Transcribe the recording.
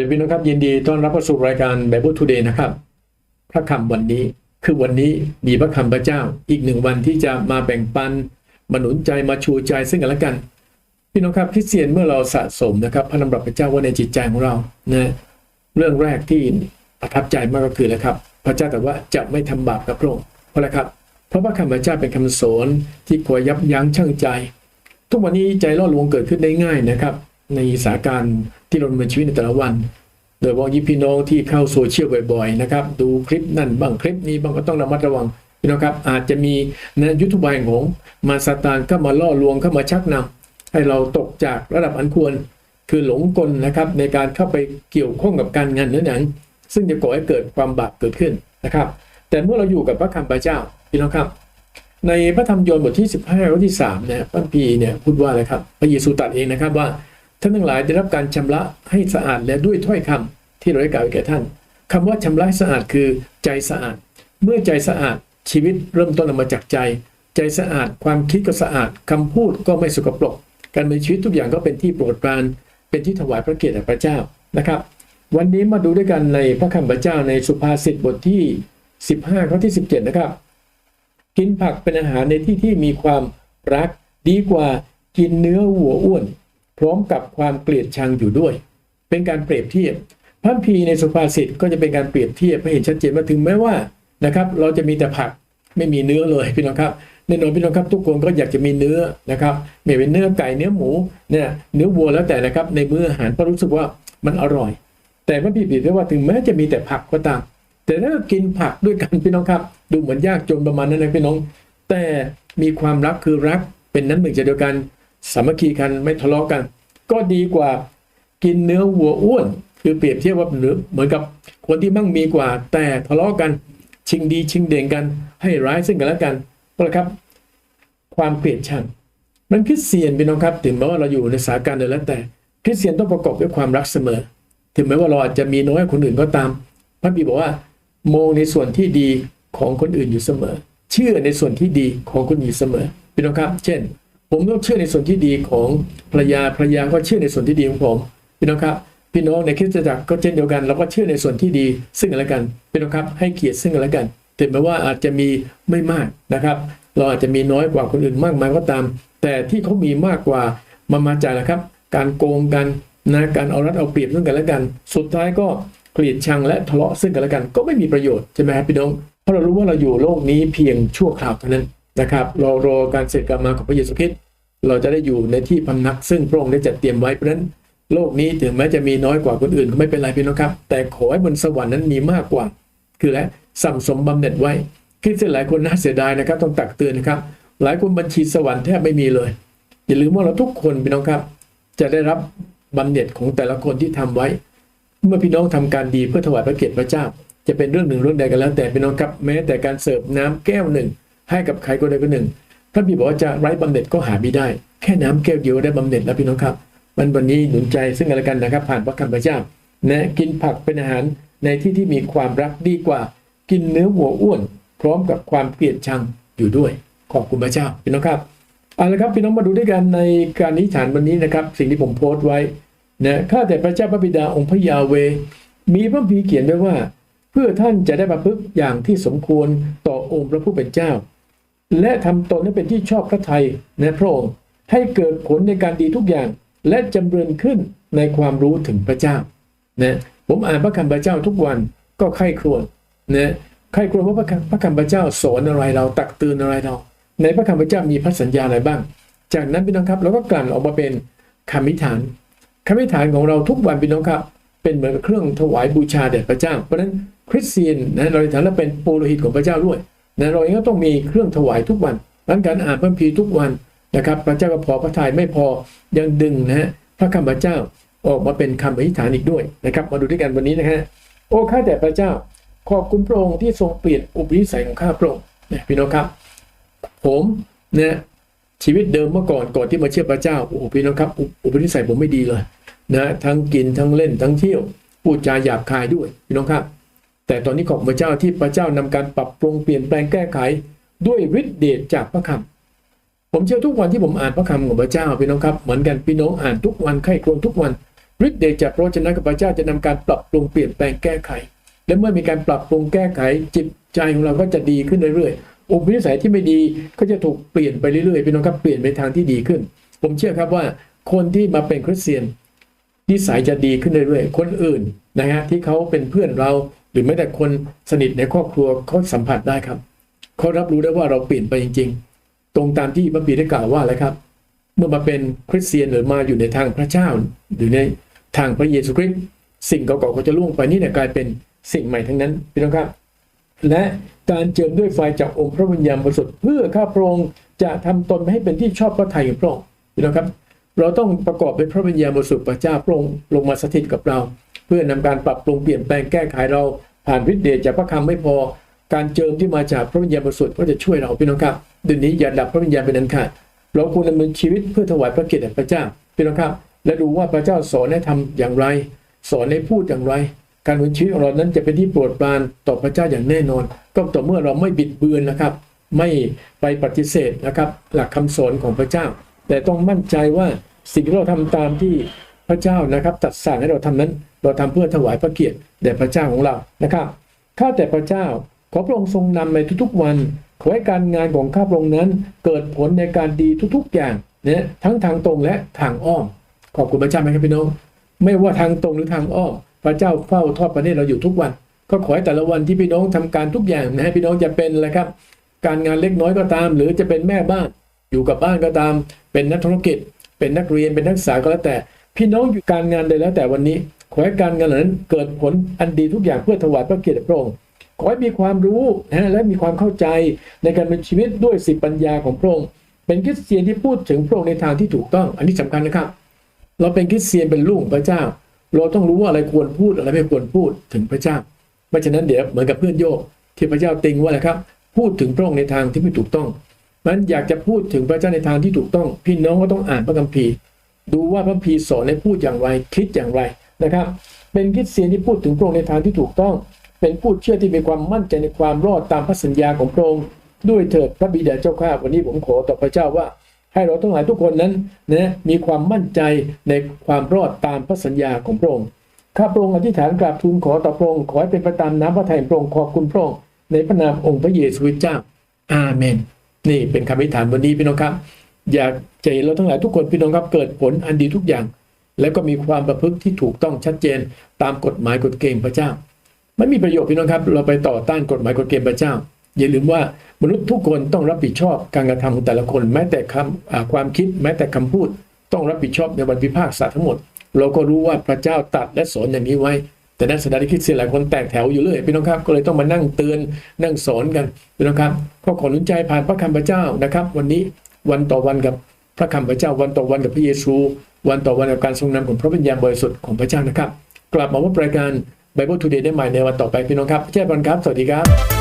ดีพี่น้องครับ ยินดีต้อนรับเข้าสู่รายการ Bible Today นะครับ พระคำวันนี้คือวันนี้มีพระคำพระเจ้าอีกหนึ่งวันที่จะมาแบ่งปันมาหนุนใจมาชูใจซึ่งกันและกัน พี่น้องครับคริสเตียนเมื่อเราสะสมนะครับ พระนามพระเจ้าไว้ในจิตใจของเรานะเรื่องแรกที่ประทับใจมากก็คือนะครับ พระเจ้าแต่ว่าจะไม่ทำบาปกับพระองค์เพราะอะไรครับ เพราะพระคำพระเจ้าเป็นคำสอนที่คอยยับยั้งชั่งใจ ทุกวันนี้ใจล่อลวงเกิดขึ้นได้ง่ายนะครับ ในสถานการณ์ที่เราดำเนินชีวิตในแต่ละวัน โดยเฉพาะยิ่งพี่น้องที่เข้าโซเชียลบ่อยๆนะครับดูคลิปนั่นบ้างคลิปนี้บ้างก็ต้องระมัดระวังพี่น้องครับอาจจะมีนะยุทธบายของมารซาตานเข้ามาล่อลวงเข้ามาชักนำให้เราตกจากระดับอันควร คือหลงกลนะครับในการเข้าไปเกี่ยวข้องกับการงานเนื้อหนัง ซึ่งจะก่อให้เกิดความบาปเกิดขึ้นนะครับ แต่เมื่อเราอยู่กับพระคำพระเจ้าพี่น้องครับ ในพระธรรมโยนบทที่ 15ข้อที่3เนี่ยพระพีเนี่ยพูดว่าอะไรครับพระเยซูตรัสเองนะครับว่า ท่านทั้งหลายได้รับการชำระให้สะอาดและด้วยถ้อยคำที่เราได้กล่าวแก่ท่านคำว่าชำระสะอาดคือใจสะอาด เมื่อใจสะอาดชีวิตเริ่มต้นออกมาจากใจ ใจสะอาดความคิดก็สะอาดคำพูดก็ไม่สกปรกการมีชีวิตทุกอย่างก็เป็นที่โปรดปรานเป็นที่ถวายพระเกียรติแด่พระเจ้านะครับ วันนี้มาดูด้วยกันในพระคำพระเจ้าในสุภาษิตบทที่ 15ข้อที่ 17 นะครับ กินผักเป็นอาหารในที่ที่มีความรักดีกว่ากินเนื้อวัวอ้วน พร้อมกับความเกลียดชังอยู่ด้วย เป็นการเปรียบเทียบพระคัมภีในสุภาษิตก็จะเป็นการเปรียบเทียบให้เห็นชัดเจนว่าถึงแม้ว่านะครับ เราจะมีแต่ผักไม่มีเนื้อเลยพี่น้องครับแน่นอนพี่น้องครับทุกคนก็อยากจะมีเนื้อนะครับไม่เป็นเนื้อไก่เนื้อหมูเนี่ยเนื้อวัวแล้วแต่นะครับในมื้ออาหารก็รู้สึกว่ามันอร่อย แต่พระพี่เปรียบเทียบว่าถึงแม้จะมีแต่ผักก็ตาม แต่ถ้ากินผักด้วยกันพี่น้องครับ ดูเหมือนยากจนประมาณนั้นนะพี่น้อง แต่มีความรักคือรักเป็นน้ำหนึ่งใจเดียวกัน สามัคคีกันไม่ทะเลาะกัน ก็ดีกว่ากินเนื้อวัวอ้วน คือเปรียบเทียบว่าเหมือนกับคนที่มั่งมีกว่า แต่ทะเลาะกันชิงดีชิงเด่งกัน ให้ร้ายซึ่งกันและกันก็แล้วครับ ความเกลียดชังมันคริสเตียนพี่น้องครับถึงแม้ว่าเราอยู่ในสถานการณ์ใดแล้วแต่คริสเตียนต้องประกอบด้วยความรักเสมอ ถึงแม้ว่าเราอาจจะมีน้อยคนอื่นก็ตามพระบีบอกว่ามองในส่วนที่ดีของคนอื่นอยู่เสมอ เชื่อในส่วนที่ดีของคนอื่นเสมอพี่น้องครับ เช่น ผมต้องเชื่อในส่วนที่ดีของภรรยาภรรยาก็เชื่อในส่วนที่ดีของผมพี่น้องครับพี่น้องในคริสตจักรก็เช่นเดียวกัน เราก็เชื่อในส่วนที่ดีซึ่งกันและกันพี่น้องครับให้เกียรติซึ่งกันและกันถึงแม้ว่าอาจจะมีไม่มากนะครับ เราอาจจะมีน้อยกว่าคนอื่นมากมายก็ตาม แต่ที่เขามีมากกว่ามันมาจากนะครับ การโกงกันนะการเอารัดเอาเปรียบซึ่งกันและกัน สุดท้ายก็เกลียดชังและทะเลาะซึ่งกันและกัน ก็ไม่มีประโยชน์ใช่ไหมครับพี่น้องเพราะเรารู้ว่าเราอยู่โลกนี้เพียงชั่วคราวเท่านั้น นะครับ เรารอการเสด็จกลับมาของพระเยซูคริสต์เราจะได้อยู่ในที่พำนัก ซึ่งพระองค์ได้จัดเตรียมไว้เพราะนั้นโลกนี้ถึงแม้จะมีน้อยกว่าคนอื่นก็ไม่เป็นไรพี่น้องครับ แต่ขอให้บนสวรรค์นั้นมีมากกว่า คือและสั่มสมบำเหน็จไว้คริสเตียนหลายคนน่าเสียดายนะครับ ต้องตักเตือนนะครับ หลายคนบัญชีสวรรค์แทบไม่มีเลย อย่าลืมว่าเราทุกคนพี่น้องครับ จะได้รับบำเหน็จของแต่ละคนที่ทำไว้ เมื่อพี่น้องทำการดีเพื่อถวายพระเกียรติพระเจ้า จะเป็นเรื่องหนึ่งเรื่องใดกันแล้ว แต่พี่น้องครับแม้แต่การเสิร์ฟน้ำแก้วหนึ่ง ให้กับใครก็ใดคนหนึ่งพระบิดบอกว่าจะไร้บำเหน็จก็หาไม่ได้ แค่น้ำแก้วเดียวได้บำเหน็จแล้วพี่น้องครับ มันวันนี้หนุนใจซึ่งกันและกันนะครับ ผ่านพระคำพระเจ้านะกินผักเป็นอาหารในที่ที่มีความรักดีกว่า กินเนื้อวัวอ้วน พร้อมกับความเกลียดชังอยู่ด้วย ขอบคุณพระเจ้าพี่น้องครับเอาละครับพี่น้องมาดูด้วยกันในการนิฐานวันนี้นะครับ สิ่งที่ผมโพสต์ไว้นะข้าแต่พระเจ้าพระบิดาองค์พระยาเว มีพระพีเขียนไว้ว่า เพื่อท่านจะได้ประพฤติอย่างที่สมควรต่อองค์พระผู้เป็นเจ้า และทำตนให้เป็นที่ชอบพระทัยในพระองค์ให้เกิดผลในการดีทุกอย่าง และจำเริญขึ้นในความรู้ถึงพระเจ้านะผมอ่านพระคำพระเจ้าทุกวันก็ไข้ครวญนะไข้ครวญว่าพระคำพระคำพระเจ้าสอนอะไรเราตักเตือนอะไรเรา ในพระคำพระเจ้ามีพระสัญญาอะไรบ้าง จากนั้นพี่น้องครับเราก็กลั่นออกมาเป็นคำมิฐานคำมิฐานของเราทุกวันพี่น้องครับ เป็นเหมือนเครื่องถวายบูชาแด่พระเจ้าเพราะฉะนั้นคริสเตียนนะเราในฐานะเป็นปุโรหิตของพระเจ้าด้วย นะเราเองก็ต้องมีเครื่องถวายทุกวันดังการอ่านพระคัมภีร์ทุกวันนะครับ พระเจ้าก็พอพระทัยไม่พอยังดึงนะฮะพระคำพระเจ้าออกมาเป็นคำอธิษฐานอีกด้วยนะครับ มาดูด้วยกันวันนี้นะฮะโอ้ข้าแต่พระเจ้า ขอบคุณพระองค์ที่ทรงเปลี่ยนอุปนิสัยของข้าพระองค์นี่ยพี่น้องครับ ผมนี่ยชีวิตเดิมเมื่อก่อนก่อนที่มาเชื่อพระเจ้าโอ้พี่น้องครับอุอุปนิสัยผมไม่ดีเลยนะทั้งกินทั้งเล่นทั้งเที่ยวพูดจาหยาบคายด้วยพี่น้องครับ แต่ตอนนี้ขอบพระเจ้าที่พระเจ้านำการปรับปรุงเปลี่ยนแปลงแก้ไขด้วยฤทธิเดชจากพระคำผมเชื่อทุกวันที่ผมอ่านพระคำของพระเจ้าพี่น้องครับเหมือนกันพี่น้องอ่านทุกวันไข้ครวญทุกวันฤทธิ์เดชจากพระวจนะของพระเจ้าจะนำการปรับปรุงเปลี่ยนแปลงแก้ไข และเมื่อมีการปรับปรุงแก้ไขจิตใจของเราก็จะดีขึ้นเรื่อยๆอุปนิสัยที่ไม่ดีก็จะถูกเปลี่ยนไปเรื่อยๆพี่น้องครับเปลี่ยนไปทางที่ดีขึ้น ผมเชื่อครับว่าคนที่มาเป็นคริสเตียนนิสัยจะดีขึ้นเรื่อยๆคนอื่นนะฮะที่เขาเป็นเพื่อนเรา หรือแม้แต่คนสนิทในครอบครัวเขาสัมผัสได้ครับเขารับรู้ได้ว่าเราเปลี่ยนไปจริง ๆ ตรงตามที่พระบีได้กล่าวว่าอะไรครับ เมื่อมาเป็นคริสเตียนหรือมาอยู่ในทางพระเจ้า หรือในทางพระเยซูคริสต์สิ่งเก่าๆก็จะล่วงไปนี่เนี่ยกลายเป็นสิ่งใหม่ทั้งนั้นพี่น้องครับ และการเจิมด้วยไฟจากองค์พระวิญญาณบริสุทธิ์เพื่อข้าพระองค์จะทำตนให้เป็นที่ชอบพระทัยของพระองค์พี่น้องครับ เราต้องประกอบด้วยพระวิญญาณบริสุทธิ์พระเจ้าพระองค์ลงมาสถิตกับเรา พื่อนำการปรับปรุงเปลี่ยนแปลงแก้ไขเราผ่านฤทธิ์เดชจากพระคำไม่พอ การเจิมที่มาจากพระวิญญาณบริสุทธิ์ก็จะช่วยเราพี่น้องครับเดี๋ยวนี้อย่าดับพระวิญญาณเป็นอันขาดเราควรดำเนินชีวิตเพื่อถวายพระเกียรติแด่พระเจ้าพี่น้องครับ และดูว่าพระเจ้าสอนให้ทำอย่างไร สอนให้พูดอย่างไร การดำเนินชีวิตของเรานั้นจะเป็นที่โปรดปรานต่อพระเจ้าอย่างแน่นอน ก็ต่อเมื่อเราไม่บิดเบือนนะครับ ไม่ไปปฏิเสธนะครับ หลักคำสอนของพระเจ้า แต่ต้องมั่นใจว่าสิ่งที่เราทำตามที่พระเจ้านะครับตัดสั่งให้เราทำนั้น เราทำเพื่อถวายพระเกียรติแด่พระเจ้าของเรานะครับข้าแต่พระเจ้าขอพระองค์ทรงนำในทุกๆวันขอให้การงานของข้าพระองค์นั้น เกิดผลในการดีทุกๆอย่างเนะทั้งทางตรงและทางอ้อมขอบคุณพระเจ้าไหมครับพี่น้องไม่ว่าทางตรงหรือทางอ้อมพระเจ้าเฝ้าทอดประเทศเราอยู่ทุกวัน ก็ขอให้แต่ละวันที่พี่น้องทำการทุกอย่างนะให้พี่น้องจะเป็นอะไรครับ การงานเล็กน้อยก็ตาม หรือจะเป็นแม่บ้าน อยู่กับบ้านก็ตาม เป็นนักธุรกิจ เป็นนักเรียนเป็นนักศึกษาก็แล้วแต่ พี่น้องอยู่การงานใดแล้วแต่วันนี้ ขอให้การงานเหล่านั้นเกิดผลอันดีทุกอย่างเพื่อถวายพระเกียรติพระองค์ขอให้มีความรู้นะและมีความเข้าใจในการเป็นชีวิตด้วยสิปัญญาของพระองค์เป็นคริสเตียนที่พูดถึงพระองค์ในทางที่ถูกต้อง อันนี้สำคัญนะครับ เราเป็นคริสเตียนเป็นลูกพระเจ้า เราต้องรู้ว่าอะไรควรพูดอะไรไม่ควรพูดถึงพระเจ้าไม่ฉะนั้นเดี๋ยวเหมือนกับเพื่อนโยกที่พระเจ้าติงว่าอะไรครับ พูดถึงพระองค์ในทางที่ไม่ถูกต้องมันอยากจะพูดถึงพระเจ้าในทางที่ถูกต้อง พี่น้องก็ต้องอ่านพระคัมภีร์ ดูว่าพระคัมภีร์สอนให้พูดอย่างไรคิดอย่างไร นะครับ เป็นคริสเตียนที่พูดถึงพระองค์ในทางที่ถูกต้อง เป็นผู้เชื่อที่มีความมั่นใจในความรอดตามพระสัญญาของพระองค์ด้วยเถิดพระบิดาเจ้าข้าวันนี้ผมขอต่อพระเจ้าว่า ให้เราทั้งหลายทุกคนนั้นนะมีความมั่นใจในความรอดตามพระสัญญาของพระองค์ข้าพระองค์อธิษฐานกราบทูลขอต่อพระองค์ขอให้เป็นไปตามน้ำพระทัยพระองค์ขอบคุณพระองค์ในพระนามองค์พระเยซูคริสต์เจ้า อาเมน นี่เป็นคำอธิษฐานวันนี้พี่น้องครับ อยากใจเราทั้งหลายทุกคนพี่น้องครับเกิดผลอันดีทุกอย่าง แล้วก็มีความประพฤติที่ถูกต้องชัดเจน ตามกฎหมายกฎเกณฑ์พระเจ้า ไม่มีประโยชน์พี่น้องครับ เราไปต่อต้านกฎหมายกฎเกณฑ์พระเจ้า อย่าลืมว่ามนุษย์ทุกคนต้องรับผิดชอบการกระทำของแต่ละคน แม้แต่คำความคิด แม้แต่คำพูด ต้องรับผิดชอบในวันพิพากษาทั้งหมด เราก็รู้ว่าพระเจ้าตัดและสอนอย่างนี้ไว้ แต่นักแสดงที่คริดเสียหลายคนแตกแถวอยู่เลยพี่น้องครับก็เลยต้องมานั่งเตือนนั่งสอนกันพี่น้องครับก็ขอหนุนใจผ่านพระคำพระเจ้านะครับ วันนี้วันต่อวันกับพระคำพระเจ้าวันต่อวันกับพระเยซู วันต่อวันกับการทรงนำของพระวิญญาณบริสุทธิ์ของพระเจ้านะครับ กลับมาพบรายการ Bible Today ได้ใหม่ในวันต่อไปพี่น้องครับเจ้าบันครับ สวัสดีครับ